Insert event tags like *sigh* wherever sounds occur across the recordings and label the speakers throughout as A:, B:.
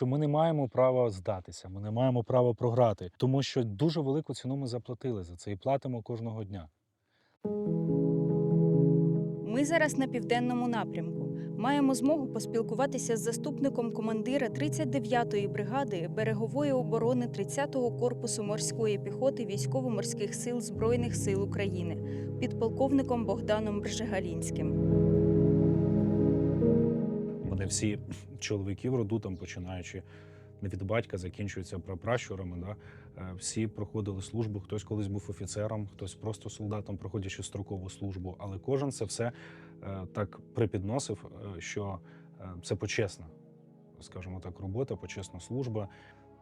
A: То ми не маємо права здатися, ми не маємо права програти, тому що дуже велику ціну ми заплатили за це і платимо кожного дня.
B: Ми зараз на південному напрямку. Маємо змогу поспілкуватися з заступником командира 39-ї бригади берегової оборони 30-го корпусу морської піхоти військово-морських сил Збройних сил України, підполковником Богданом Бржегалінським.
A: Мене всі чоловіки в роду, там починаючи від батька, закінчуються прапращурами. Да? Е, Всі проходили службу. Хтось колись був офіцером, хтось просто солдатом, проходячи строкову службу. Але кожен це все е, так припідносив, е, що це почесна, скажімо так, робота, почесна служба.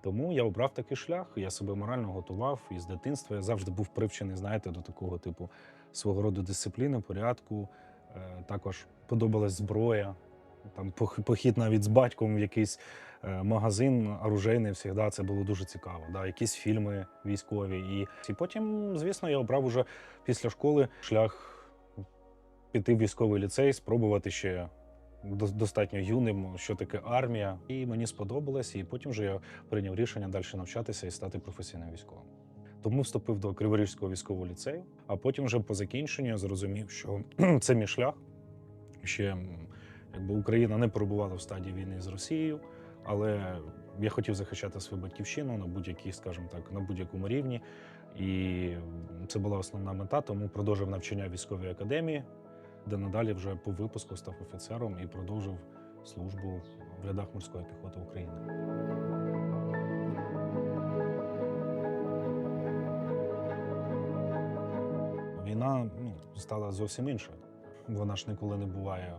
A: Тому я обрав такий шлях. Я себе морально готував і з дитинства. Я завжди був привчений, знаєте, до такого типу свого роду дисципліни, порядку. Також подобалась зброя. Там похід навіть з батьком в якийсь е, магазин оружейний, завжди це було дуже цікаво. Да? Якісь фільми військові. І, і потім, звісно, я обрав уже після школи шлях піти в військовий ліцей, спробувати ще достатньо юним, що таке армія. І мені сподобалось, і потім вже я прийняв рішення далі навчатися і стати професійним військовим. Тому вступив до Криворізького військового ліцею, а потім вже по закінченню зрозумів, що *clears throat* це мій шлях. Ще якби Україна не перебувала в стадії війни з Росією, але я хотів захищати свою батьківщину на будь-якій, скажімо так, на будь-якому рівні. І це була основна мета, тому продовжив навчання військовій академії, де надалі вже по випуску став офіцером і продовжив службу в рядах морської піхоти України. Війна ну, стала зовсім іншою. Вона ж ніколи не буває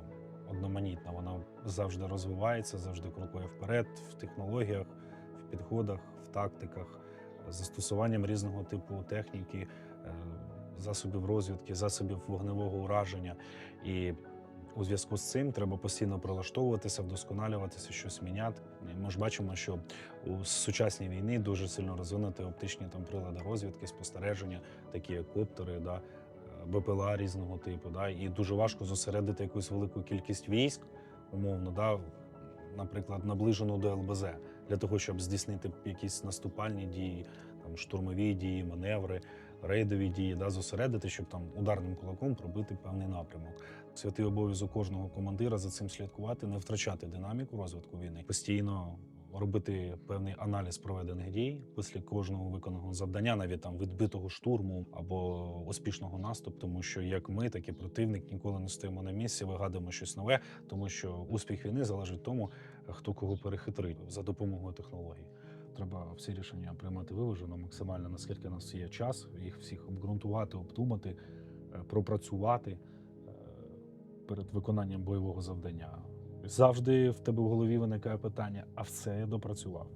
A: одноманітна. Вона завжди розвивається, завжди крокує вперед в технологіях, в підходах, в тактиках, застосуванням різного типу техніки, е, засобів розвідки, засобів вогневого ураження. І у зв'язку з цим треба постійно прилаштовуватися, вдосконалюватися, щось міняти. Ми ж бачимо, що у сучасній війні дуже сильно розвинуті оптичні там прилади розвідки, спостереження, такі як коптери, да, БПЛА різного типу. Да, і дуже важко зосередити якусь велику кількість військ, умовно, да, наприклад, наближену до ЛБЗ, для того, щоб здійснити якісь наступальні дії, там штурмові дії, маневри, рейдові дії, да, зосередити, щоб там ударним кулаком пробити певний напрямок. Святий обов'язок кожного командира за цим слідкувати, не втрачати динаміку розвитку війни, постійно робити певний аналіз проведених дій після кожного виконаного завдання, навіть там відбитого штурму або успішного наступу, тому що як ми, так і противник ніколи не стоїмо на місці, вигадуємо щось нове, тому що успіх війни залежить тому, хто кого перехитрить за допомогою технологій. Треба всі рішення приймати виважено, максимально наскільки у нас є час, їх всіх обґрунтувати, обдумати, е, пропрацювати е, перед виконанням бойового завдання. Завжди в тебе в голові виникає питання: а все я допрацював?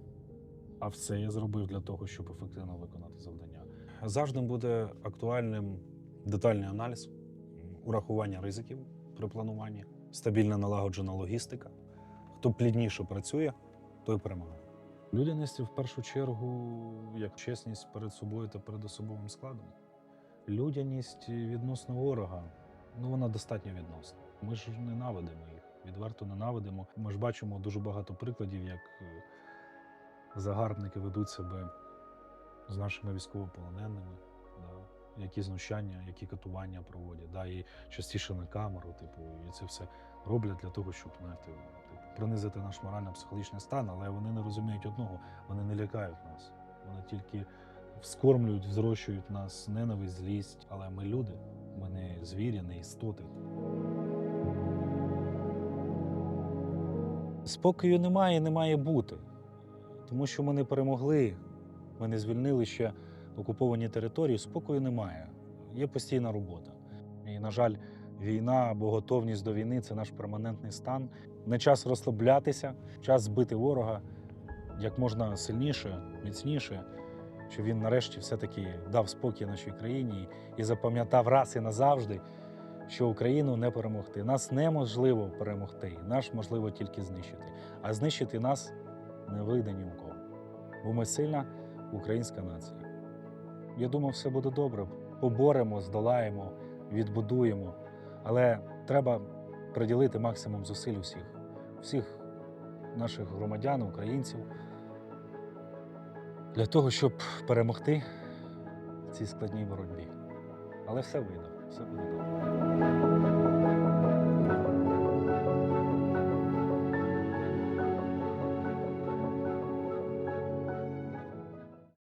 A: А все я зробив для того, щоб ефективно виконати завдання. Завжди буде актуальним детальний аналіз, урахування ризиків при плануванні, стабільна налагоджена логістика. Хто плідніше працює, той перемагає. Людяність в першу чергу як чесність перед собою та перед особовим складом. Людяність відносно ворога, ну вона достатньо відносна. Ми ж ненавидимо їх, відверто ненавидимо. Ми ж бачимо дуже багато прикладів, як е, загарбники ведуть себе з нашими військовополоненими, да, які знущання, які катування проводять, да, і частіше на камеру, типу, і це все роблять для того, щоб знаєте, типу, принизити наш морально-психологічний стан, але вони не розуміють одного, вони не лякають нас. Вони тільки вскормлюють, взрощують нас ненависть, злість. Але ми люди, ми не звірі, не істоти. Спокою немає і не має бути, тому що ми не перемогли, ми не звільнили ще окуповані території. Спокою немає. Є постійна робота. І, на жаль, війна або готовність до війни це наш перманентний стан. Не час розслаблятися, час збити ворога як можна сильніше, міцніше, щоб він нарешті все-таки дав спокій нашій країні і запам'ятав раз і назавжди, що Україну не перемогти. Нас неможливо перемогти, нас можливо тільки знищити. А знищити нас не вийде ні у кого. Бо ми сильна українська нація. Я думав, все буде добре. Поборемо, здолаємо, відбудуємо. Але треба приділити максимум зусиль усіх, всіх наших громадян, українців, для того, щоб перемогти в цій складній боротьбі. Але все вийде, 舍不得走。